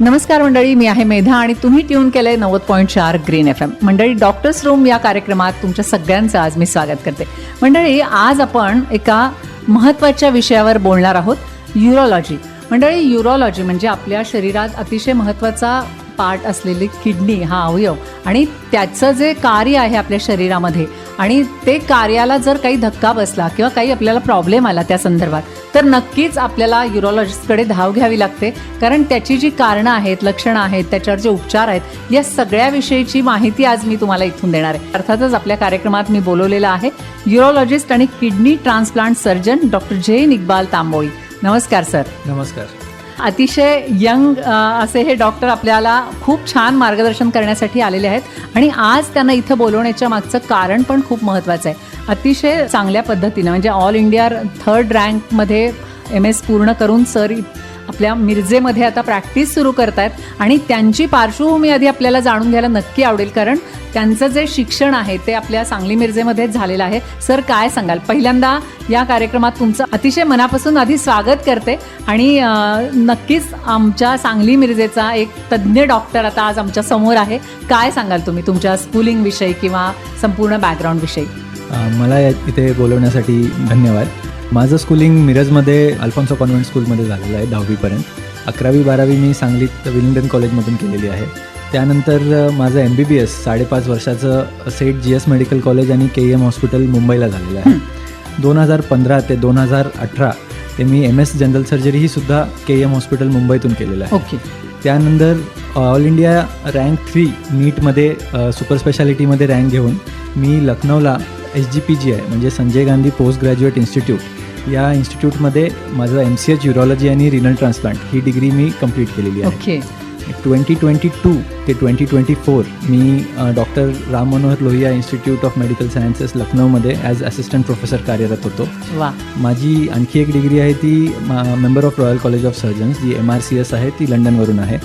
नमस्कार मंडळी मी आहे मेधा आणि तुम्ही ट्यून केलंय नव्वद पॉईंट चार ग्रीन एफ एम मंडळी डॉक्टर्स रूम या कार्यक्रमात तुमच्या सगळ्यांचं आज मी स्वागत करते. मंडळी आज आपण एका महत्त्वाच्या विषयावर बोलणार आहोत युरोलॉजी मंडळी युरोलॉजी म्हणजे आपल्या शरीरात अतिशय महत्त्वाचा पार्ट असलेली किडनी हा अवयव. आणि त्याचं जे कार्य आहे आपल्या शरीरामध्ये आणि ते कार्याला जर काही धक्का बसला किंवा काही आपल्याला प्रॉब्लेम आला त्या संदर्भात तर नक्कीच आपल्याला युरोलॉजिस्टकडे धाव घ्यावी लागते. कारण त्याची जी कारणं आहेत लक्षणं आहेत त्याच्यावर जे उपचार आहेत या सगळ्याविषयीची माहिती आज मी तुम्हाला इथून देणार आहे. अर्थातच आपल्या कार्यक्रमात मी बोलवलेलं आहे युरोलॉजिस्ट आणि kidney transplant surgeon doctor Jain Iqbal Tamboli. नमस्कार सर. नमस्कार. अतिशय यंग असे हे डॉक्टर आपल्याला खूप छान मार्गदर्शन करण्यासाठी आलेले आहेत. आणि आज त्यांना इथं बोलवण्याच्या मागचं कारण पण खूप महत्त्वाचं आहे. अतिशय चांगल्या पद्धतीनं म्हणजे ऑल इंडिया थर्ड रँकमध्ये एम एस पूर्ण करून सर इ- आपल्या मिरजेमध्ये आता प्रॅक्टिस सुरू करतायत आणि त्यांची पार्श्वभूमी आधी आपल्याला जाणून घ्यायला नक्की आवडेल कारण त्यांचं जे शिक्षण आहे ते आपल्या सांगली मिरजेमध्येच झालेलं आहे. सर काय सांगाल? पहिल्यांदा या कार्यक्रमात तुमचं अतिशय मनापासून आधी स्वागत करते आणि नक्कीच आमच्या सांगली मिरजेचा एक तज्ज्ञ डॉक्टर आता आज आमच्यासमोर आहे. काय सांगाल तुम्ही तुमच्या स्कूलिंग विषयी किंवा संपूर्ण बॅकग्राऊंड विषयी? मला इथे बोलवण्यासाठी धन्यवाद. माझं स्कूलिंग मिरजमध्ये अल्फॉन्सो कॉन्व्हेंट स्कूलमध्ये झालेलं आहे दहावीपर्यंत. अकरावी बारावी मी सांगलीत विलिंग्डन कॉलेजमधून केलेली आहे. त्यानंतर माझं एम बी बी एस साडेपाच वर्षाचं Seth G S medical college आणि के एम हॉस्पिटल मुंबईला झालेलं आहे. दोन हजार पंधरा ते दोन हजार अठरा ते मी एम एस जनरल सर्जरी ही सुद्धा के एम हॉस्पिटल मुंबईतून केलेलं आहे. ओके. त्यानंतर ऑल इंडिया रँक थ्री नीटमध्ये सुपर स्पेशालिटीमध्ये रँक घेऊन मी लखनौला एच जी पी जी आहे म्हणजे Sanjay Gandhi post graduate institute या इन्स्टिट्यूटमध्ये माझं एम सी एच युरॉलॉजी आणि रिनल ट्रान्सप्लांट ही डिग्री मी कंप्लीट केलेली आहे. ओके. ट्वेंटी ट्वेंटी टू ते twenty twenty four me doctor Ram Manohar Lohia institute of medical sciences लखनौमध्ये ॲज असिस्टंट प्रोफेसर कार्यरत होतो. माझी आणखी एक डिग्री आहे ती member of royal college of surgeons G M R C S आहे ती लंडनवरून आहे.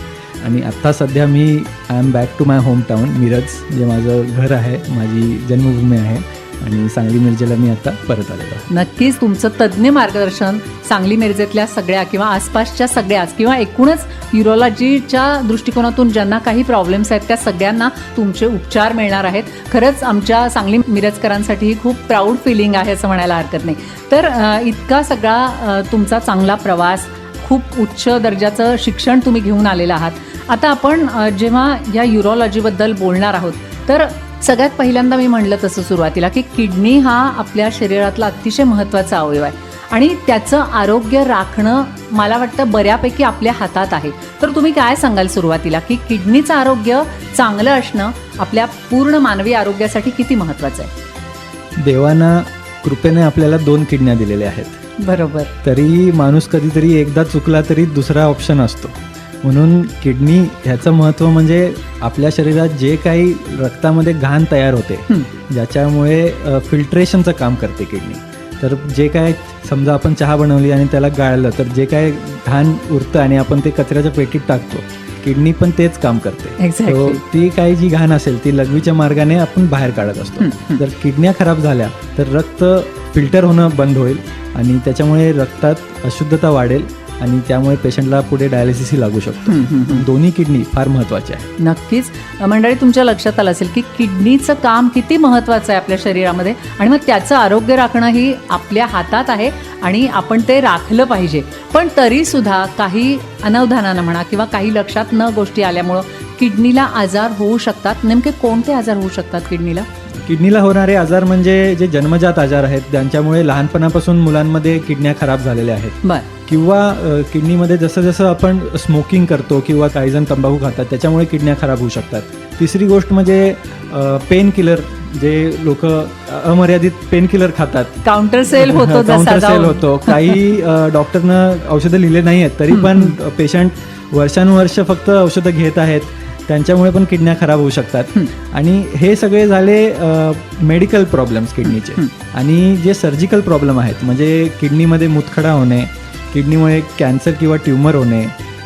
आणि आत्ता सध्या मी I am back to my home town Miraj जे माझं घर आहे माझी जन्मभूमी आहे. आणि सांगली मिरजेला मी आता परत आलेलो नक्कीच तुमचं तज्ज्ञ मार्गदर्शन सांगली मिरजेतल्या सगळ्या किंवा आसपासच्या सगळ्याच किंवा एकूणच युरोलॉजीच्या दृष्टिकोनातून ज्यांना काही प्रॉब्लेम्स आहेत त्या सगळ्यांना तुमचे उपचार मिळणार आहेत. खरंच आमच्या सांगली मिरजकरांसाठी ही खूप प्राऊड फिलिंग आहे असं म्हणायला हरकत नाही. तर इतका सगळा तुमचा चांगला प्रवास खूप उच्च दर्जाचं शिक्षण तुम्ही घेऊन आलेलं आहात. आता आपण जेव्हा या युरोलॉजीबद्दल बोलणार आहोत तर सगळ्यात पहिल्यांदा मी म्हणलं तसं सुरुवातीला की किडनी हा आपल्या शरीरातला अतिशय महत्त्वाचा अवयव आहे. आणि त्याचं आरोग्य राखणं मला वाटतं बऱ्यापैकी आपल्या हातात आहे. तर तुम्ही काय सांगाल सुरुवातीला की किडनीचं आरोग्य चांगलं असणं आपल्या पूर्ण मानवी आरोग्यासाठी किती महत्त्वाचं आहे? देवानं कृपेने आपल्याला दोन किडन्या दिलेल्या आहेत. बरोबर. तरी माणूस कधीतरी एकदा चुकला तरी दुसरा ऑप्शन असतो. म्हणून किडनी ह्याचं महत्त्व म्हणजे आपल्या शरीरात जे काही रक्तामध्ये घाण तयार होते. ज्याच्यामुळे फिल्ट्रेशनचं काम करते किडनी तर जे काय समजा आपण चहा बनवली आणि त्याला गाळलं तर जे काय घाण उरतं आणि आपण ते कचऱ्याच्या पेटीत टाकतो किडनी पण तेच काम करते Exactly. So, ती काही जी घाण असेल ती लघवीच्या मार्गाने आपण बाहेर काढत असतो. जर किडन्या खराब झाल्या तर रक्त फिल्टर होणं बंद होईल आणि त्याच्यामुळे रक्तात अशुद्धता वाढेल आणि त्यामुळे पेशंटला पुढे डायलिसिसही लागू शकतो. दोन्ही किडनी फार महत्वाची आहे. नक्कीच. मंडळी तुमच्या लक्षात आलं असेल की किडनीचं काम किती महत्त्वाचं आहे आपल्या शरीरामध्ये आणि मग त्याचं आरोग्य राखणं ही आपल्या हातात आहे आणि आपण ते राखलं पाहिजे. पण तरीसुद्धा काही अनवधानानं म्हणा किंवा काही लक्षात न गोष्टी आल्यामुळं किडनीला आजार होऊ शकतात. नेमके कोणते आजार होऊ शकतात किडनीला किडनीला होणारे आजार म्हणजे जे जन्मजात आजार आहेत ज्यांच्यामुळे लहानपणापासून मुलांमध्ये किडन्या खराब झालेल्या आहेत. बर. किंवा किडनीमध्ये जसं जसं आपण स्मोकिंग करतो किंवा काही जण तंबाखू खातात त्याच्यामुळे किडन्या खराब होऊ शकतात. तिसरी गोष्ट म्हणजे पेन किलर जे लोक अमर्यादित पेन किलर खातात. काउंटर सेल होतो काउंटर सेल. होतो. काही डॉक्टरनं औषधं लिहिले नाही आहेत तरी पण पेशंट वर्षानुवर्ष फक्त औषधं घेत आहेत. त्यांच्यामुळे पण किडन्या खराब होऊ शकतात. आणि हे सगळे झाले मेडिकल प्रॉब्लेम्स किडनीचे. आणि जे सर्जिकल प्रॉब्लेम आहेत म्हणजे किडनीमध्ये मुतखडा होणे किडनीमुळे कॅन्सर किंवा ट्युमर होणे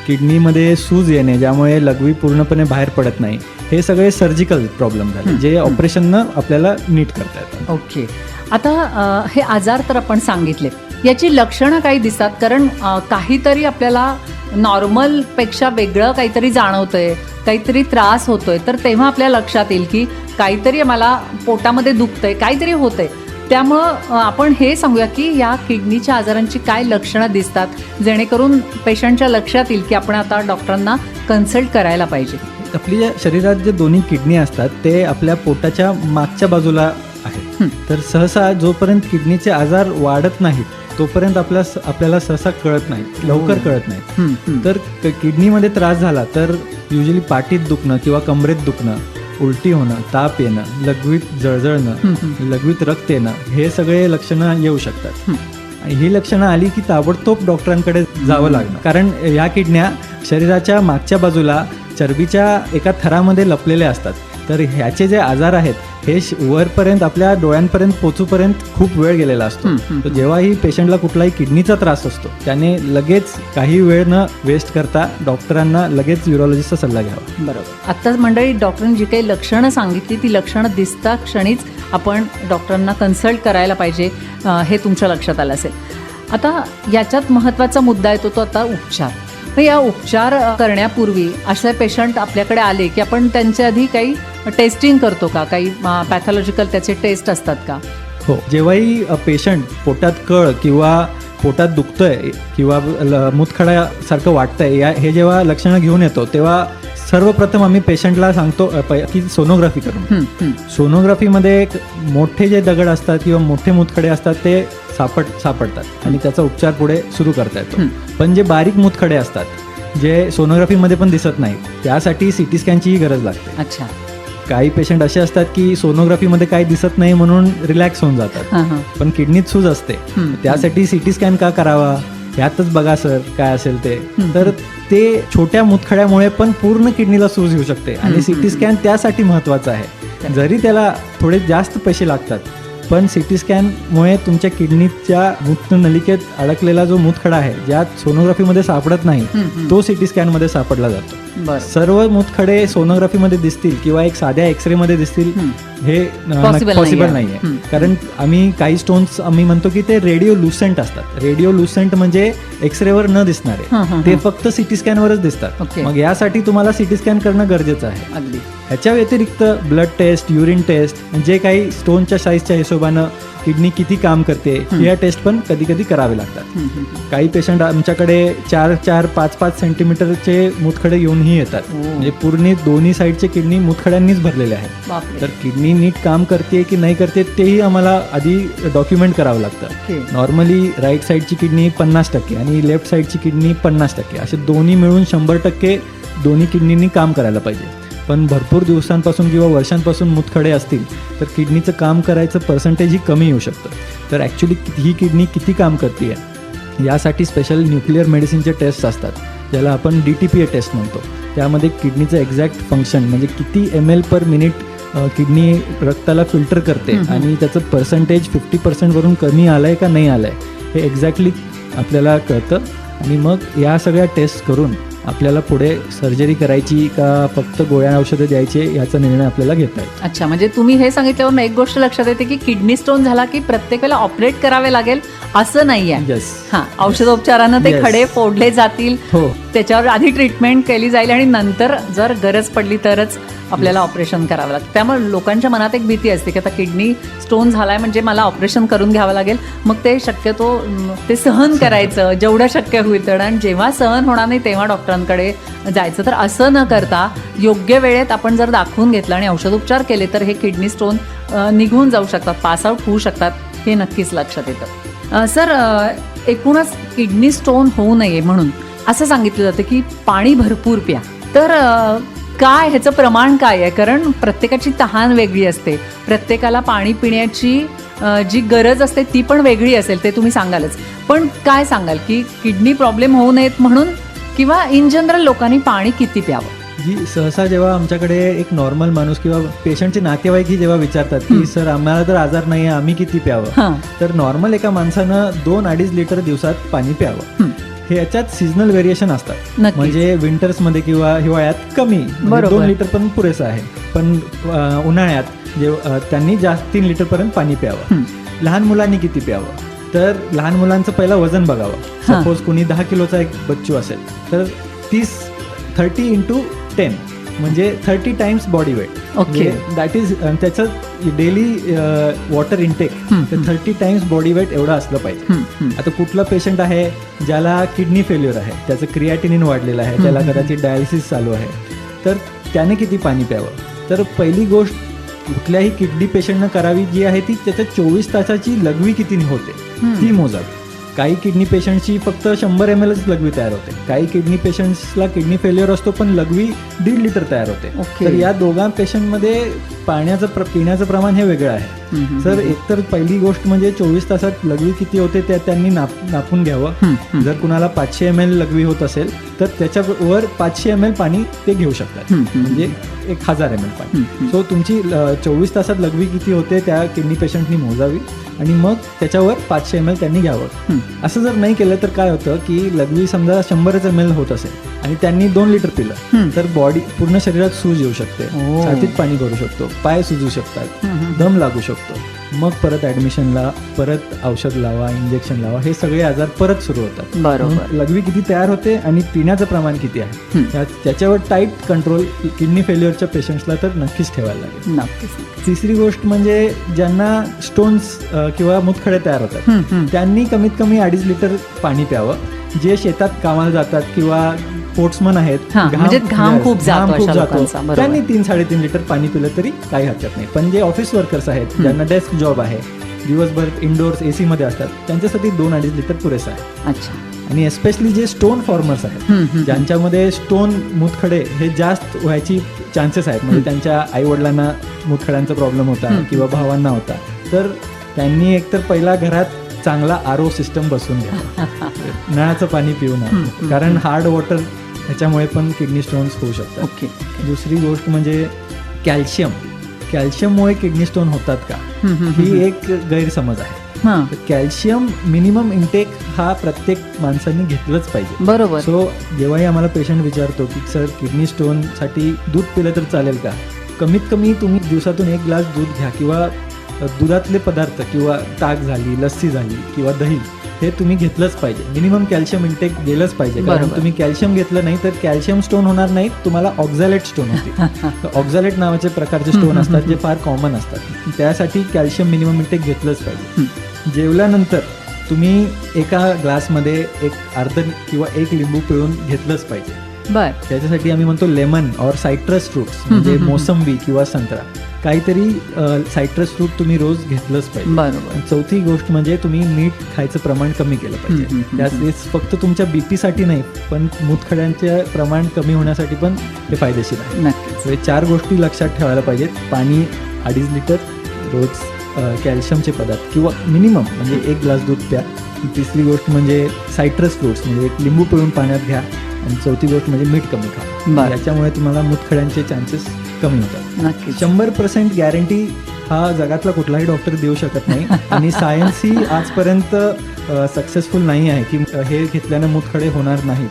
किडनीमध्ये सूज येणे ज्यामुळे लघवी पूर्णपणे बाहेर पडत नाही हे सगळे सर्जिकल प्रॉब्लेम झाले जे ऑपरेशननं आपल्याला नीट करता येतात. ओके. आता हे आजार तर आपण सांगितले. याची लक्षणं काही दिसतात कारण काहीतरी आपल्याला नॉर्मलपेक्षा वेगळं काहीतरी जाणवतंय काहीतरी त्रास होतोय तर तेव्हा आपल्या लक्षात येईल की काहीतरी मला पोटामध्ये दुखतंय काहीतरी होतंय. त्यामुळं आपण हे सांगूया की या किडनीच्या आजारांची काय लक्षणं दिसतात जेणेकरून पेशंटच्या लक्षात येईल की आपण आता डॉक्टरांना कन्सल्ट करायला पाहिजे. आपली शरीरात जे दोन्ही किडनी असतात ते आपल्या पोटाच्या मागच्या बाजूला आहेत. तर सहसा जोपर्यंत किडनीचे आजार वाढत नाहीत तोपर्यंत आपल्या आपल्याला सहसा कळत नाही लवकर कळत नाही. हं, हं. तर किडनीमध्ये त्रास झाला तर युजली पाठीत दुखणं किंवा कमरेत दुखणं उलटी होणं ताप येणं लघवीत हं, जळजळणं लघवीत रक्त येणं हे सगळे लक्षणं येऊ शकतात. हं. ही लक्षणं आली की ताबडतोब डॉक्टरांकडे जावं लागणं. कारण या किडन्या शरीराच्या मागच्या बाजूला चरबीच्या एका थरामध्ये लपलेल्या असतात. तर ह्याचे जे आजार आहेत हे वरपर्यंत आपल्या डोळ्यांपर्यंत पोचूपर्यंत खूप वेळ गेलेला असतो. तर जेव्हाही पेशंटला कुठलाही किडनीचा त्रास असतो त्याने लगेच काही वेळ न वेस्ट करता डॉक्टरांना लगेच युरोलॉजिस्टचा सल्ला घ्यावा. बरोबर. आत्ताच मंडळी डॉक्टरांनी जी काही लक्षणं सांगितली ती लक्षणं दिसता क्षणीच आपण डॉक्टरांना कन्सल्ट करायला पाहिजे हे तुमच्या लक्षात आलं असेल. आता याच्यात महत्त्वाचा मुद्दा येतो तो आता उपचार. या उपचार करण्यापूर्वी असे पेशंट आपल्याकडे आले की आपण त्यांच्या आधी काही टेस्टिंग करतो का? काही पॅथॉलॉजिकल त्याचे टेस्ट असतात का? हो. जेव्हाही पेशंट पोटात कळ किंवा पोटात दुखतंय किंवा मूतखड्यासारखं वाटतंय या हे जेव्हा लक्षणं घेऊन येतो तेव्हा सर्वप्रथम आम्ही पेशंटला सांगतो की सोनोग्राफी करून. सोनोग्राफीमध्ये एक मोठे जे दगड असतात किंवा मोठे मूतखडे असतात ते सापड सापडतात आणि त्याचा उपचार पुढे सुरू करता येतो. पण जे बारीक मूतखडे असतात जे सोनोग्राफीमध्ये पण दिसत नाहीत त्यासाठी सी टी स्कॅनचीही गरज लागते. अच्छा. काही पेशंट असे असतात की सोनोग्राफीमध्ये काही दिसत नाही म्हणून रिलॅक्स होऊन जातात. पण किडनीत सूज असते. त्यासाठी सिटी स्कॅन का करावा? यातच बघा सर काय असेल ते. तर ते छोट्या मुतखड्यामुळे पण पूर्ण किडनीला सूज येऊ शकते. आणि सिटी. स्कॅन त्यासाठी महत्वाचं आहे. जरी त्याला थोडे जास्त पैसे लागतात पण सिटी स्कॅनमुळे तुमच्या किडनीच्या मूत्रनलिकेत अडकलेला जो मूतखडा आहे ज्यात सोनोग्राफीमध्ये सापडत नाही. तो सिटी स्कॅनमध्ये सापडला जातो सर्व मूतखडे सोनोग्राफीमध्ये दिसतील किंवा एक साध्या एक्सरे मध्ये दिसतील हं. पॉसिबल नाहीये. हं. कारण आम्ही काही स्टोन्स आम्ही म्हणतो की ते रेडिओ लुसेंट असतात रेडिओ लुसेंट म्हणजे एक्सरेवर न दिसणारे. ते फक्त सिटी स्कॅनवरच दिसतात ओके. मग यासाठी तुम्हाला सिटी स्कॅन करणं गरजेचं आहे अगदी ह्याच्या व्यतिरिक्त ब्लड टेस्ट युरिन टेस्ट जे काही स्टोनच्या साईजच्या हिशोबानं किडनी किती काम करते या टेस्ट पण कधी कधी करावे लागतात. हं, हं, हं. काही पेशंट आमच्याकडे चार चार पाच पाच सेंटीमीटरचे मुतखडे घेऊनही येतात. ओ. म्हणजे पूर्ण दोन्ही साईडचे किडनी मुतखड्यांनीच भरलेले आहेत. तर किडनी नीट काम करते की नाही करते तेही आम्हाला आधी डॉक्युमेंट करावं लागतं. नॉर्मली राईट साईडची किडनी पन्नास टक्के आणि लेफ्ट साईडची किडनी पन्नास टक्के. असे दोन्ही मिळून शंभर टक्के दोन्ही किडनींनी काम करायला पाहिजे. पण भरपूर दिवसांपासून किंवा वर्षांपासून मुतखडे असतील तर किडनीचं काम करायचं पर्सेंटेजही कमी येऊ शकतं. तर ॲक्च्युली ही किडनी किती काम करते आहे यासाठी स्पेशल न्यूक्लिअर मेडिसिनचे टेस्ट असतात ज्याला आपण D T P A test म्हणतो. त्यामध्ये किडनीचं एक्झॅक्ट फंक्शन म्हणजे किती M L per minute kidney रक्ताला filter करते. आणि त्याचं पर्सेंटेज फिफ्टी पर्सेंटवरून कमी आलं आहे का नाही आलं आहे हे एक्झॅक्टली आपल्याला कळतं. आणि मग या सगळ्या टेस्ट करून आपल्याला पुढे सर्जरी करायची का फक्त गोळ्या औषधं द्यायचे याचा निर्णय आपल्याला घेता येईल. अच्छा म्हणजे तुम्ही हे सांगितल्यावर एक गोष्ट लक्षात येते की किडनी स्टोन झाला की प्रत्येक वेळेला ऑपरेट करावे लागेल? असं नाही आहे येस हा औषधोपचारानं ते Yes. खडे फोडले जातील. हो. त्याच्यावर आधी ट्रीटमेंट केली जाईल आणि नंतर जर गरज पडली तरच आपल्याला ऑपरेशन करावं लागतं. त्यामुळे लोकांच्या मनात एक भीती असते की आता किडनी स्टोन झालाय म्हणजे मला ऑपरेशन करून घ्यावं लागेल. मग ते शक्यतो अं, ते सहन करायचं. जेवढं शक्य होईल तेवढं आणि जेव्हा सहन होणार नाही तेव्हा डॉक्टरांकडे जायचं. तर असं न करता योग्य वेळेत आपण जर दाखवून घेतलं आणि औषधोपचार केले तर हे किडनी स्टोन निघून जाऊ शकतात पास आउट होऊ शकतात हे नक्कीच लक्षात येतं. सर एकूणच किडनी स्टोन होऊ नये म्हणून असं सांगितलं जातं की पाणी भरपूर प्या. तर काय ह्याचं प्रमाण काय आहे? कारण प्रत्येकाची तहान वेगळी असते. प्रत्येकाला पाणी पिण्याची जी गरज असते ती पण वेगळी असेल ते तुम्ही सांगालच. पण काय सांगाल की किडनी प्रॉब्लेम होऊ नयेत म्हणून? किंवा इन जनरल लोकांनी पाणी किती प्यावं? जी सहसा जेव्हा आमच्याकडे एक नॉर्मल माणूस किंवा पेशंटचे नातेवाईक ही जेव्हा विचारतात की सर आम्हाला तर आजार नाही आहे आम्ही किती प्यावं तर नॉर्मल एका माणसानं दोन अडीच लिटर दिवसात पाणी प्यावं हं. याच्यात सीझनल व्हेरिएशन असतात. म्हणजे विंटर्समध्ये किंवा हिवाळ्यात कमी म्हणजे. दोन लिटर पण पुरेसं आहे पण उन्हाळ्यात जे त्यांनी जास्त तीन लिटर पर्यंत पाणी प्यावं. लहान मुलांनी किती प्यावं तर लहान मुलांचं पहिला वजन बघावं. सपोज कोणी दहा किलोचा एक बच्चू असेल तर तीस थर्टी इंटू टेन म्हणजे thirty times body weight Okay. That is त्याचं daily water intake thirty times body weight एवढं असलं पाहिजे. आता कुठला पेशंट आहे ज्याला किडनी फेल्युअर आहे त्याचं क्रिएटिनिन वाढलेलं आहे त्याला. कदाचित डायलिसिस चालू आहे तर त्याने किती पाणी प्यावं तर पहिली गोष्ट कुठल्याही किडनी पेशंटनं करावी जी आहे ती त्याच्या चोवीस तासाची लघवी किती होते. ती मोजावी काही किडनी पेशंटची फक्त शंभर एम एलच लघवी तयार होते. काही किडनी पेशंट्सला किडनी फेल्युअर असतो पण लघवी दीड लिटर तयार होते. Okay. तर या दोघा पेशंटमध्ये पाण्याचं प्र पिण्याचं प्रमाण हे वेगळं आहे. सर एकतर पहिली गोष्ट म्हणजे चोवीस तासात लघवी किती होते त्या त्यांनी नाप नापून घ्यावं. जर कुणाला पाचशे एम एल लघवी होत असेल तर त्याच्यावर पाचशे एम एल पाणी ते घेऊ शकतात. म्हणजे एक हजार एम एल पाणी. सो तुमची चोवीस तासात लघवी किती होते त्या किडनी पेशंटनी मोजावी आणि मग त्याच्यावर पाचशे एम एल त्यांनी घ्यावं. असं जर नाही केलं तर काय होतं की लघवी समजा शंभरच एम एल होत असेल आणि त्यांनी दोन लिटर पिलं. तर बॉडी पूर्ण शरीरात सूज येऊ शकते. छातीत पाणी भरू शकतो पाय सुजू शकतात. दम लागू शकतो मग परत ॲडमिशनला परत औषध लावा इंजेक्शन लावा हे सगळे आजार परत सुरू होतात. बरोबर. लघवी किती तयार होते आणि पिण्याचं प्रमाण किती आहे? त्याच्यावर टाईट कंट्रोल किडनी फेल्युअरच्या पेशंट्सला तर नक्कीच ठेवायला लागेल. नक्कीच तिसरी गोष्ट म्हणजे ज्यांना स्टोन्स किंवा मुतखडे तयार होतात. त्यांनी कमीत कमी अडीच लिटर पाणी प्यावं. जे शेतात कामाला जातात किंवा स्पोर्ट्समन आहेत. म्हणजे घाम खूप जातो. त्यांनी तीन साडेतीन लिटर पाणी पिलं तरी काही हरकत नाही. पण जे ऑफिस वर्कर्स आहेत ज्यांना डेस्क जॉब आहे दिवसभर इंडोर्स एसी मध्ये असतात त्यांच्यासाठी दोन अडीच लिटर पुरेसं आहे. अच्छा. आणि एस्पेशली जे स्टोन फॉर्मर्स आहेत. ज्यांच्यामध्ये स्टोन मुतखडे हे जास्त व्हायची चान्सेस आहेत. म्हणजे त्यांच्या आई वडिलांना मुतखड्यांचा प्रॉब्लेम होता. किंवा भावांना होता. तर त्यांनी एकतर पहिला घरात चांगला आरो सिस्टम बसून घ्या नळाचं पाणी पिऊ नये. कारण हार्ड वॉटर ह्याच्यामुळे पण किडनी स्टोन्स होऊ शकतात. ओके दुसरी गोष्ट म्हणजे कॅल्शियम. कॅल्शियममुळे किडनी स्टोन होतात का? ही. एक गैरसमज आहे. हां. कॅल्शियम मिनिमम इंटेक हा प्रत्येक माणसाने घेतलंच पाहिजे. बरोबर. सो जेव्हाही आम्हाला पेशंट विचारतो की सर किडनी स्टोनसाठी दूध पिलं तर चालेल का? कमीत कमी तुम्ही दिवसातून एक ग्लास दूध घ्या किंवा दुधातले पदार्थ किंवा ताक झाली लस्सी झाली किंवा दही हे तुम्ही घेतलंच पाहिजे मिनिमम कॅल्शियम इंटेक गेलंच पाहिजे कारण. तुम्ही कॅल्शियम घेतलं नाही तर कॅल्शियम स्टोन होणार नाही तुम्हाला ऑक्झॅलेट स्टोन होते ऑक्झॅलेट नावाचे प्रकारचे स्टोन असतात जे. फार कॉमन असतात त्यासाठी कॅल्शियम मिनिमम इंटेक घेतलंच पाहिजे. जेवल्यानंतर तुम्ही एका ग्लासमध्ये एक अर्ध किंवा एक लिंबू पिळून घेतलंच पाहिजे बर त्याच्यासाठी आम्ही म्हणतो लेमन और सायट्रस फ्रुट्स म्हणजे. मोसंबी किंवा संत्रा काहीतरी सायट्रस फ्रूट तुम्ही रोज घेतलंच पाहिजे. बरोबर. चौथी गोष्ट म्हणजे तुम्ही मीठ खायचं प्रमाण कमी केलं पाहिजे. त्याच फक्त तुमच्या बीपीसाठी नाही पण मुतखड्यांचे प्रमाण कमी होण्यासाठी पण हे फायदेशीर आहे. चार गोष्टी लक्षात ठेवायला पाहिजेत. पाणी अडीच लिटर रोज कॅल्शियमचे पदार्थ किंवा मिनिमम म्हणजे एक ग्लास दूध प्या. तिसरी गोष्ट म्हणजे सायट्रस फ्रुट्स म्हणजे एक लिंबू पिळून पाण्यात घ्या. आणि चौथी गोष्ट म्हणजे मीठ कमी खा. याच्यामुळे तुम्हाला मुतखड्यांचे चान्सेस कमी होतात. नक्कीच. शंभर पर्सेंट गॅरंटी हा जगातला कुठलाही डॉक्टर देऊ शकत नाही. आणि सायन्स ही आजपर्यंत सक्सेसफुल नाही आहे की हे घेतल्यानं मुतखडे होणार नाहीत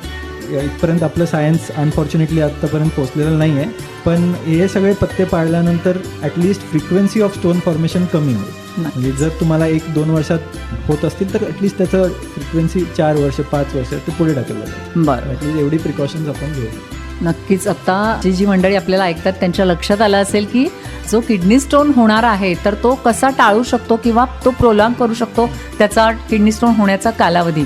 या- इथपर्यंत आपलं सायन्स अनफॉर्च्युनेटली आत्तापर्यंत पोचलेलं नाही आहे. पण हे सगळे पत्ते पाळल्यानंतर at least frequency of stone formation कमी होईल. नक्की. म्हणजे जर तुम्हाला एक दोन वर्षात होत असतील तर ॲटलिस्ट त्याचं फ्रिक्वेन्सी चार वर्ष पाच वर्ष ते पुढे ढकललं जाईल. बरोबर ॲटलिस्ट एवढी प्रिकॉशन्स आपण घेऊ. नक्कीच आता जी जी मंडळी आपल्याला ऐकतात त्यांच्या लक्षात आलं असेल की जो किडनी स्टोन होणार आहे तर तो कसा टाळू शकतो किंवा तो प्रोलॉंग करू शकतो त्याचा किडनी स्टोन होण्याचा कालावधी.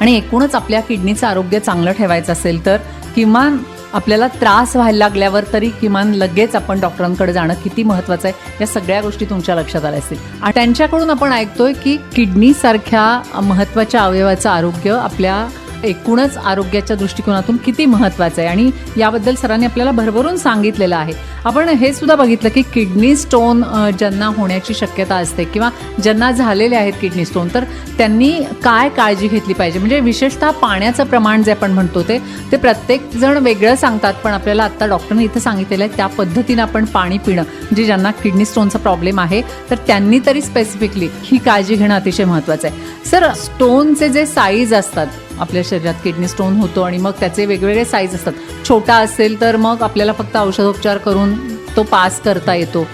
आणि एकूणच आपल्या किडनीचं आरोग्य चांगलं ठेवायचं असेल तर किमान आपल्याला त्रास व्हायला लागल्यावर तरी किमान लगेच आपण डॉक्टरांकडे जाणं किती महत्त्वाचं आहे या सगळ्या गोष्टी तुमच्या लक्षात आल्या असतील. आणि त्यांच्याकडून आपण ऐकतोय की किडनीसारख्या महत्त्वाच्या अवयवाचं आरोग्य आपल्या एकूणच आरोग्याच्या दृष्टिकोनातून किती महत्त्वाचं आहे. आणि याबद्दल सरांनी आपल्याला भरभरून सांगितलेलं आहे. आपण हे सुद्धा बघितलं की किडनी स्टोन ज्यांना होण्याची शक्यता असते किंवा ज्यांना झालेले आहेत किडनी स्टोन तर त्यांनी काय काळजी घेतली पाहिजे? म्हणजे विशेषतः पाण्याचं प्रमाण जे आपण म्हणतो ते ते प्रत्येक जण वेगळं सांगतात पण आपल्याला आत्ता डॉक्टरने इथं सांगितलेलं आहे त्या पद्धतीनं आपण पाणी पिणं म्हणजे ज्यांना किडनी स्टोनचा प्रॉब्लेम आहे तर त्यांनी तरी स्पेसिफिकली ही काळजी घेणं अतिशय महत्त्वाचं आहे. सर स्टोनचे जे साईज असतात आपल्या शरीरात किडनी स्टोन होतो आणि मग त्याचे वेगवेगळे साईज असतात. छोटा असेल तर मग आपल्याला फक्त औषधोपचार करून तो पास करता येतो.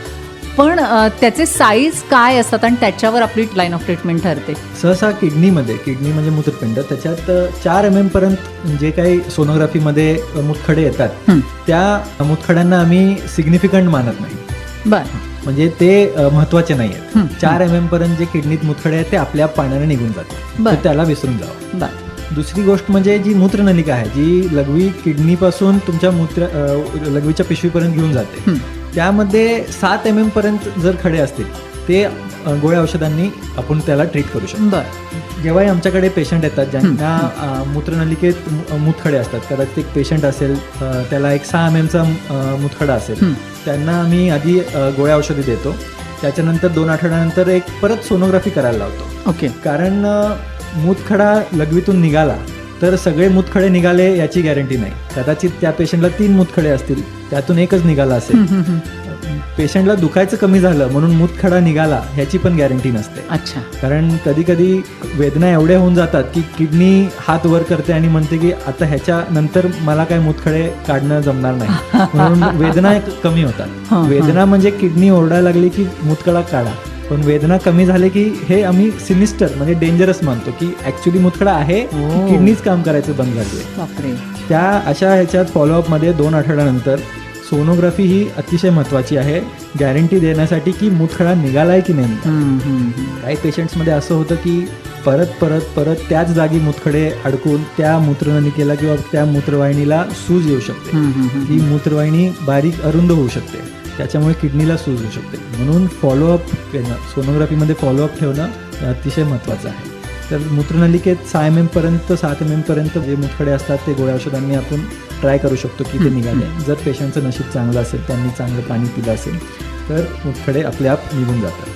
पण त्याचे साईज काय असतात आणि त्याच्यावर आपली लाईन ऑफ ट्रीटमेंट ठरते? सहसा किडनीमध्ये किडनी म्हणजे मूत्रपिंड त्याच्यात चार एम एमपर्यंत जे काही सोनोग्राफीमध्ये मूतखडे येतात. त्या मूतखड्यांना आम्ही सिग्निफिकंट मानत नाही. बर. म्हणजे ते अ, महत्त्वाचे नाही आहेत. चार एम एम पर्यंत जे किडनीत मूतखडे आहेत ते आपल्या पाण्याने निघून जातात. त्याला विसरून जावं. दुसरी गोष्ट म्हणजे जी मूत्रनलिका आहे जी लघवी किडनीपासून तुमच्या मूत्र लघवीच्या पिशवीपर्यंत घेऊन जाते. त्यामध्ये सात एम एम पर्यंत जर खडे असतील ते गोळ्या औषधांनी आपण त्याला ट्रीट करू शकतो. बर. जेव्हाही आमच्याकडे पेशंट येतात ज्यांना मूत्रनलिकेत मूतखडे असतात कदाचित एक पेशंट असेल त्याला एक सहा एम एमचा मूतखडा असेल. त्यांना आम्ही आधी गोळ्या औषधी देतो. त्याच्यानंतर दोन आठवड्यानंतर एक परत सोनोग्राफी करायला लावतो. ओके. कारण मूतखडा लघवीतून निघाला तर सगळे मूतखडे निघाले याची गॅरंटी नाही. कदाचित त्या पेशंटला तीन मूतखडे असतील त्यातून एकच निघाला असेल. पेशंटला दुखायचं कमी झालं म्हणून मूतखडा निघाला ह्याची पण गॅरंटी नसते. अच्छा. कारण कधी कधी वेदना एवढ्या होऊन जातात की किडनी हात वर करते आणि म्हणते की आता ह्याच्या नंतर मला काय मूतखडे काढणं जमणार नाही. म्हणून वेदना कमी होतात. वेदना म्हणजे किडनी ओरडायला लागली की मूतखडा काढा. पण वेदना कमी झाले की हे आम्ही सिनिस्टर म्हणजे डेंजरस मानतो की ऍक्च्युली मूतखडा आहे. किडनीच काम करायचं बंद झाली त्या अशा ह्याच्यात फॉलोअपमध्ये दोन आठवड्यानंतर सोनोग्राफी ही अतिशय महत्त्वाची आहे गॅरंटी देण्यासाठी की मूतखडा निघालाय की नाही. हं, हं, हं. काही पेशंट्समध्ये असं होतं की परत परत परत त्याच जागी मूतखडे अडकून त्या मूत्रनलिकेला किंवा त्या मूत्रवाहिनीला सूज येऊ शकते हं, हं, हं. ही मूत्रवाहिनी बारीक अरुंद होऊ शकते त्याच्यामुळे किडनीला सूज होऊ शकते. म्हणून फॉलोअप करणं सोनोग्राफीमध्ये फॉलोअप ठेवणं अतिशय महत्त्वाचं आहे. तर मूत्रनलिकेत सहा एम एमपर्यंत सात एम एमपर्यंत जे मूतखडे असतात ते गोळ्या औषधांनी आपण ट्राय करू शकतो की ते निघाले. जर पेशंटचं नशीब चांगलं असेल त्यांनी चांगलं पाणी पिलं असेल तर मूतखडे आपले आप निघून जातात.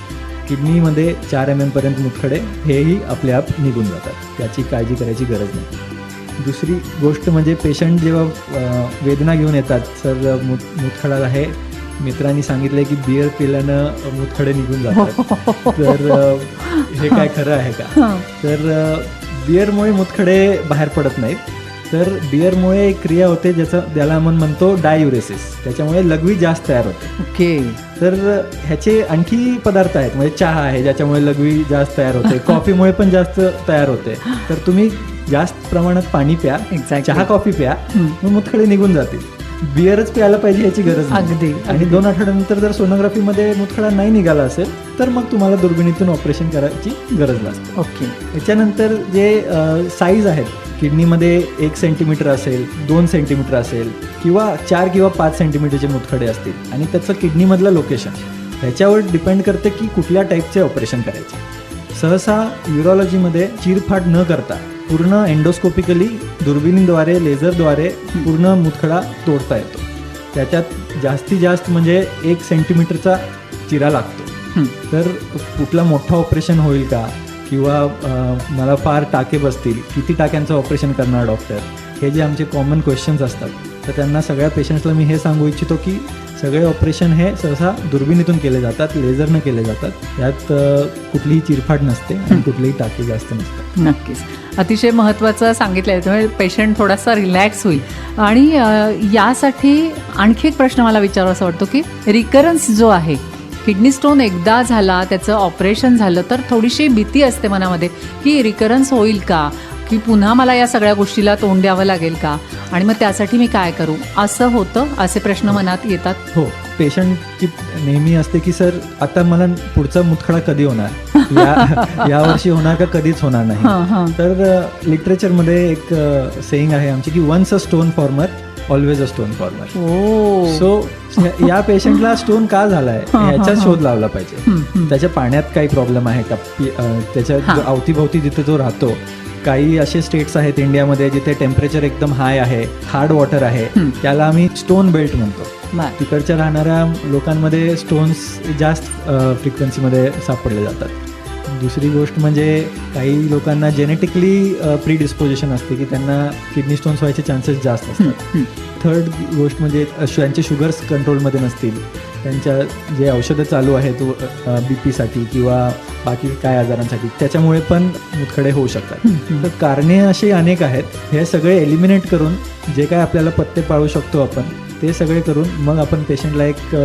किडनीमध्ये चार एम एमपर्यंत मूतखडे हेही आपले आप निघून जातात. त्याची काळजी करायची गरज नाही. दुसरी गोष्ट म्हणजे पेशंट जेव्हा वेदना घेऊन येतात सर मूत मूतखडा आहे मित्रांनी सांगितलं की बिअर पिल्यानं मूतखडे निघून जातात. तर हे काय खरं आहे का. तर बिअरमुळे मूतखडे बाहेर पडत नाहीत. तर बिअरमुळे एक क्रिया होते ज्याचं ज्याला आपण म्हणतो डायुरेसिस त्याच्यामुळे लघवी जास्त तयार होते. ओके. तर ह्याचे आणखी पदार्थ आहेत. म्हणजे चहा आहे ज्याच्यामुळे लघवी जास्त तयार होते. कॉफीमुळे पण जास्त तयार होते. तर तुम्ही जास्त प्रमाणात पाणी प्या. Exactly. चहा कॉफी प्या. मग मुतखडे निघून जातील. बिअरच प्यायला पाहिजे याची गरज नाही. अगदी, आणि. दोन आठवड्यानंतर जर सोनोग्राफीमध्ये मुतखडा नाही निघाला असेल तर मग तुम्हाला दुर्बिणीतून ऑपरेशन करायची गरज नसते ओके याच्यानंतर जे साईज आहेत किडनीमध्ये एक सेंटीमीटर असेल दोन सेंटीमीटर असेल किंवा चार किंवा पाच सेंटीमीटरचे मुतखडे असतील आणि त्याचं किडनीमधलं लोकेशन ह्याच्यावर डिपेंड करते की कुठल्या टाईपचे ऑपरेशन करायचे सहसा युरॉलॉजीमध्ये चिरफाड न करता पूर्ण एंडोस्कोपिकली दुर्बिणीद्वारे लेझरद्वारे पूर्ण मुतखडा तोडता येतो. त्याच्यात जास्तीत जास्त म्हणजे एक सेंटीमीटरचा चिरा लागतो. तर कुठला मोठं ऑपरेशन होईल का? किंवा मला फार टाके बसतील. किती टाक्यांचं ऑपरेशन करणार डॉक्टर हे जे आमचे कॉमन क्वेश्चन्स असतात. तर त्यांना सगळ्या पेशंट्सला मी हे सांगू इच्छितो की सगळे ऑपरेशन हे सहसा दुर्बिणीतून केले जातात लेझरनं केले जातात. यात कुठलीही चिरफाड नसते आणि कुठलेही टाके जास्त नसतात नक्कीच. अतिशय महत्त्वाचं सांगितलं आहे त्यामुळे पेशंट थोडासा रिलॅक्स होईल. आणि यासाठी आणखी एक प्रश्न मला विचारावासा वाटतो की रिकरन्स जो आहे किडनी स्टोन एकदा झाला त्याचं ऑपरेशन झालं तर थोडीशी भीती असते मनामध्ये की रिकरन्स होईल का? की पुन्हा मला या सगळ्या गोष्टीला तोंड द्यावं लागेल का? आणि मग त्यासाठी मी काय करू? असं होतं असे प्रश्न मनात येतात. हो पेशंटची नेहमी असते की सर आता मला पुढचा मुतखडा कधी होणार? या यावर्षी होणार का कधीच होणार नाही? तर लिटरेचरमध्ये एक सेईंग आहे आमची की once a stone former always a stone former so या पेशंटला स्टोन का झालाय ह्याचा हा. शोध लावला पाहिजे. त्याच्या पाण्यात काही प्रॉब्लेम आहे का त्याच्या. जो अवतीभोवती जिथे तो राहतो काही असे स्टेट्स आहेत इंडियामध्ये जिथे टेम्परेचर एकदम हाय आहे हार्ड वॉटर आहे. त्याला आम्ही स्टोन बेल्ट म्हणतो तिकडच्या राहणाऱ्या लोकांमध्ये स्टोन्स जास्त फ्रिक्वेन्सीमध्ये सापडले जातात दुसरी गोष्ट म्हणजे काही लोकांना जेनेटिकली प्री डिस्पोजिशन असते की त्यांना किडनी स्टोन्स व्हायचे चान्सेस जास्त असतात. थर्ड गोष्ट म्हणजे त्यांचे शुगर्स कंट्रोलमध्ये नसतील त्यांच्या जे औषधं चालू आहेत बी पीसाठी किंवा बाकी काय आजारांसाठी त्याच्यामुळे पण मुतखडे होऊ शकतात. तर कारणे असे अनेक आहेत हे सगळे एलिमिनेट करून जे काय आपल्याला पत्ते पाळू शकतो आपण ते सगळे करून मग आपण पेशंटला एक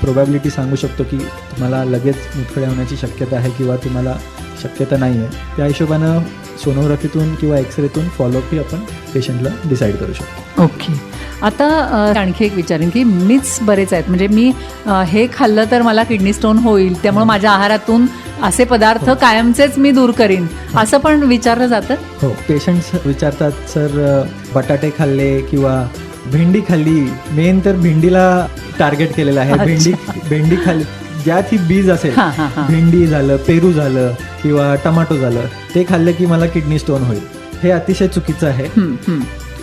प्रोबॅबिलिटी सांगू शकतो की तुम्हाला लगेच मुतखडे होण्याची शक्यता आहे किंवा तुम्हाला शक्यता नाही आहे त्या हिशोबानं सोनोग्राफीतून किंवा एक्सरेतून फॉलोअपही आपण पेशंटला डिसाईड करू शकतो. ओके. आता आणखी एक विचारेन की मीच बरेच आहेत. म्हणजे मी हे खाल्लं तर मला किडनी स्टोन होईल त्यामुळे माझ्या आहारातून असे पदार्थ कायमचेच मी दूर करीन. असं पण विचारलं जातं? हो. पेशंट्स विचारतात सर बटाटे खाल्ले किंवा भेंडी खाल्ली. मेन तर भेंडीला टार्गेट केलेलं आहे. भेंडी भेंडी खाल्ली. ज्यात ही बीज असेल भेंडी झालं पेरू झालं किंवा टमाटो झालं ते खाल्लं की मला किडनी स्टोन होईल. हे अतिशय चुकीचं आहे.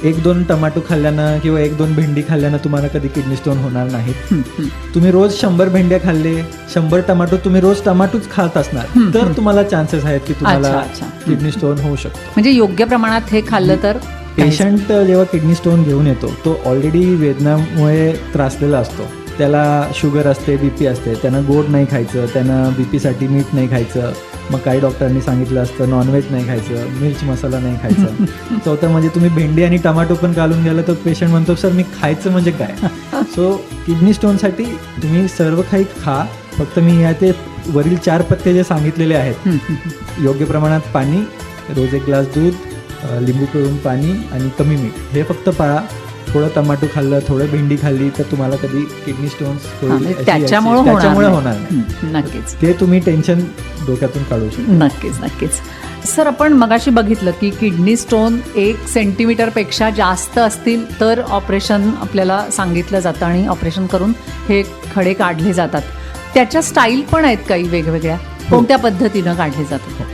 एक दोन टमाटो खाल्ल्यानं किंवा एक दोन भेंडी खाल्ल्यानं तुम्हाला कधी किडनी स्टोन होणार नाहीत हं, हं. तुम्ही रोज शंभर भेंड्या खाल्ले शंभर टमाटो तुम्ही रोज टमाटोच खात असणार. तर. तुम्हाला चान्सेस आहेत की तुम्हाला. किडनी स्टोन होऊ शकतो. म्हणजे योग्य प्रमाणात हे खाल्लं तर? पेशंट जेव्हा किडनी स्टोन घेऊन येतो तो ऑलरेडी वेदनामुळे त्रासलेला असतो. त्याला शुगर असते बीपी असते. त्यानं गोड नाही खायचं त्यानं बीपीसाठी मीठ नाही खायचं. मग काही डॉक्टरांनी सांगितलं असतं नॉनव्हेज नाही खायचं मिर्च मसाला नाही खायचं. चौथं म्हणजे तुम्ही भेंडी आणि टमाटो पण घालून गेलं तर पेशंट म्हणतो सर मी खायचं म्हणजे काय? सो किडनी स्टोनसाठी तुम्ही सर्व काही खा. फक्त मी या ते वरील चार पत्ते जे सांगितलेले आहेत. योग्य प्रमाणात पाणी रोज एक ग्लास दूध लिंबू पिळून पाणी आणि कमी मीठ. हे फक्त पाळा. थोडं टमाटो खाल्लं थोडं भेंडी खाल्ली तर तुम्हाला कधी किडनी स्टोन्स हां, म्हणजे त्याच्यामुळे होणार हं, नक्कीच. ते तुम्ही टेन्शन डोक्यातून काढू शकता. नक्कीच नक्कीच. सर आपण मगाशी बघितलं की किडनी स्टोन एक सेंटीमीटरपेक्षा जास्त असतील तर ऑपरेशन आपल्याला सांगितलं जातं आणि ऑपरेशन करून हे खडे काढले जातात. त्याच्या स्टाईल पण आहेत काही वेगवेगळ्या. कोणत्या पद्धतीनं काढले जातात?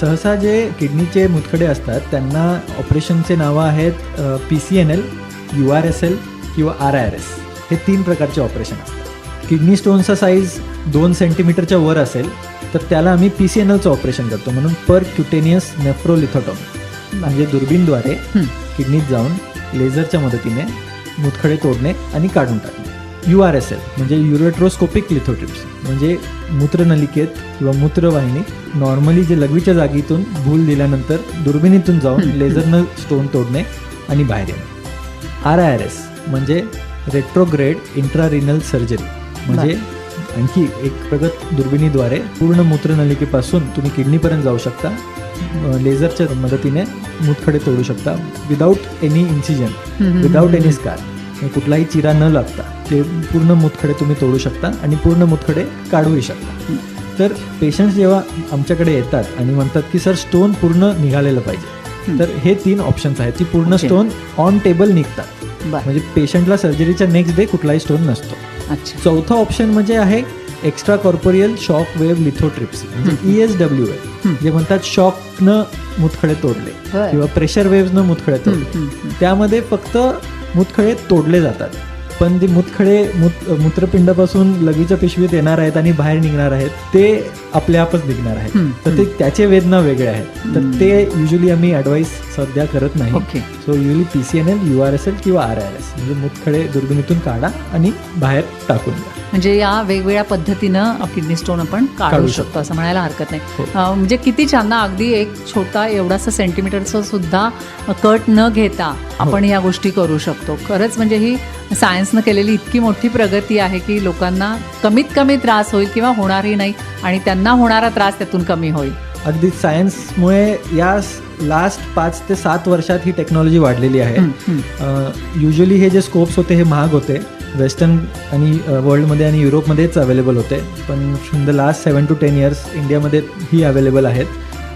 सहसा जे किडनीचे मुतखडे असतात त्यांना ऑपरेशनचे नावं आहेत P C N L U R S L किंवा आर आय आर एस. हे तीन प्रकारचे ऑपरेशन असतात. किडनी स्टोनचा साईज दोन सेंटीमीटरच्या वर असेल तर त्याला आम्ही पी सी एन एलचं ऑपरेशन करतो. म्हणून पर क्युटेनियस नेफ्रोलिथोटॉमी म्हणजे दुर्बीनद्वारे. किडनीत जाऊन लेझरच्या मदतीने मुतखडे तोडणे आणि काढून टाकणे. यू आर एस एल म्हणजे युरेट्रोस्कोपिक लिथोट्रिप्स म्हणजे मूत्रनलिकेत किंवा मूत्रवाहिनीत नॉर्मली जे लघवीच्या जागीतून भूल दिल्यानंतर दुर्बिणीतून जाऊन. लेझरनं स्टोन तोडणे आणि बाहेर येणे. आर आय आर एस म्हणजे रेट्रोग्रेड इंट्रारिनल सर्जरी म्हणजे आणखी एक प्रगत दुर्बिणीद्वारे पूर्ण मूत्रनलिकेपासून तुम्ही किडनीपर्यंत जाऊ शकता. लेझरच्या मदतीने मूतखडे तोडू शकता without any incision without any scar कुठलाही चिरा न लागता ते पूर्ण मुतखडे तुम्ही तोडू शकता आणि पूर्ण मुतखडे काढूही शकता तर पेशंट्स जेव्हा आमच्याकडे येतात आणि म्हणतात की सर स्टोन पूर्ण निघालेलं पाहिजे. तर हे तीन ऑप्शन्स आहेत की पूर्ण. स्टोन ऑन टेबल निघतात म्हणजे पेशंटला सर्जरीच्या नेक्स्ट डे कुठलाही स्टोन नसतो चौथा ऑप्शन म्हणजे आहे extra corporeal shock wave lithotripsy म्हणजे ई एस डब्ल्यू हं. जे म्हणतात शॉकनं मुतखडे तोडले. किंवा प्रेशर वेव्हनं मुतखडे तोडले. त्यामध्ये फक्त मुतखडे तोडले जातात. पण ते मुतखडे मूत मूत्रपिंडापासून लगीच्या पिशवीत येणार आहेत आणि बाहेर निघणार आहेत ते आपल्या आपच निघणार आहेत. तर ते. त्याचे वेदना वेगळे आहेत. तर. ते युजली आम्ही ॲडवाईस सध्या करत नाही. So usually P C N L U R S L किंवा आर आर एस म्हणजे मुतखडे दुर्बिणीतून काढा आणि बाहेर टाकून द्या. म्हणजे या वेगवेगळ्या पद्धतीनं किडनी स्टोन आपण काढू शकतो. असं म्हणायला हरकत नाही. हो. म्हणजे किती छान ना अगदी एक छोटा एवढासा सेंटीमीटरचं सुद्धा कट न घेता आपण या गोष्टी करू शकतो. खरंच म्हणजे ही सायन्सनं केलेली इतकी मोठी प्रगती आहे की लोकांना कमीत कमी त्रास होईल किंवा होणारही नाही आणि त्यांना होणारा त्रास त्यातून कमी होईल. अगदी सायन्समुळे या लास्ट पाच ते सात वर्षात ही टेक्नॉलॉजी वाढलेली आहे. हं, हं. युजली हे जे स्कोप्स होते हे महाग होते. वेस्टर्न आणि वर्ल्डमध्ये आणि युरोपमध्येच अवेलेबल होते. पण in the last seven to ten years इंडियामध्ये ही अवेलेबल आहेत.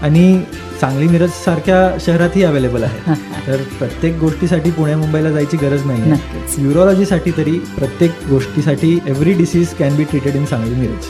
आणि सांगली मिरज सारख्या शहरातही अवेलेबल आहेत तर प्रत्येक गोष्टीसाठी पुणे मुंबईला जायची गरज नाही युरोलॉजीसाठी तरी प्रत्येक गोष्टीसाठी every disease can be treated in Sangli Miraj.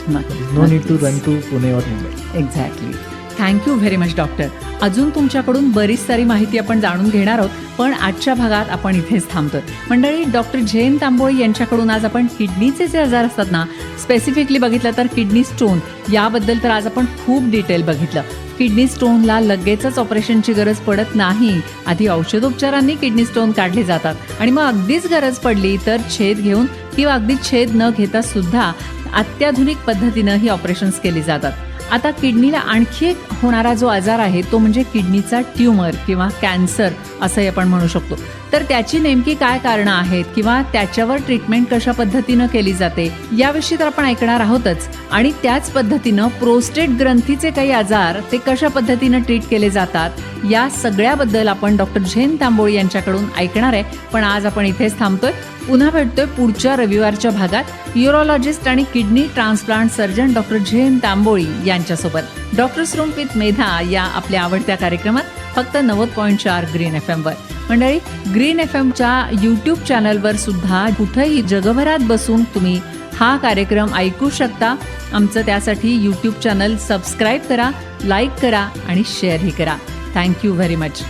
No need to run to Pune और Mumbai. Exactly thank you very much doctor अजून तुमच्याकडून बरीच सारी माहिती आपण जाणून घेणार आहोत पण आजच्या भागात आपण इथेच थांबतोय. मंडळी डॉक्टर झेन तांबोळी यांच्याकडून आज आपण किडनीचे जे आजार असतात ना स्पेसिफिकली बघितलं तर किडनी स्टोन याबद्दल तर आज आपण खूप डिटेल बघितलं. किडनी स्टोनला लगेचच ऑपरेशनची गरज पडत नाही. आधी औषधोपचारांनी किडनी स्टोन काढले जातात. आणि मग अगदीच गरज पडली तर छेद घेऊन किंवा अगदी छेद न घेता सुद्धा अत्याधुनिक पद्धतीनं ही ऑपरेशन्स केली जातात. आता किडनीला आणखी एक होणारा जो आजार आहे तो म्हणजे किडनीचा ट्यूमर किंवा कॅन्सर असंही आपण म्हणू शकतो. तर त्याची नेमकी काय कारणं आहेत किंवा त्याच्यावर ट्रीटमेंट कशा पद्धतीनं केली जाते याविषयी तर आपण ऐकणार आहोतच. आणि त्याच पद्धतीनं प्रोस्टेट ग्रंथीचे काही आजार ते कशा पद्धतीनं ट्रीट केले जातात या सगळ्याबद्दल आपण डॉक्टर झेन तांबोळी यांच्याकडून ऐकणार आहे. पण आज आपण इथेच थांबतोय. पुन्हा भेटतोय पुढच्या रविवारच्या भागात युरोलॉजिस्ट आणि kidney transplant surgeon doctor Zain Tamboli यांच्यासोबत. डॉक्टर्स रूम विथ मेधा या आपल्या आवडत्या कार्यक्रमात फक्त नव्वद पॉईंट चार ग्रीन एफ वर. मंडळी ग्रीन एफ एमच्या यूट्यूब चॅनलवर सुद्धा कुठंही जगभरात बसून तुम्ही हा कार्यक्रम ऐकू शकता. आमचं त्यासाठी यूट्यूब चॅनल सबस्क्राईब करा लाईक करा आणि शेअरही करा. Thank you very much.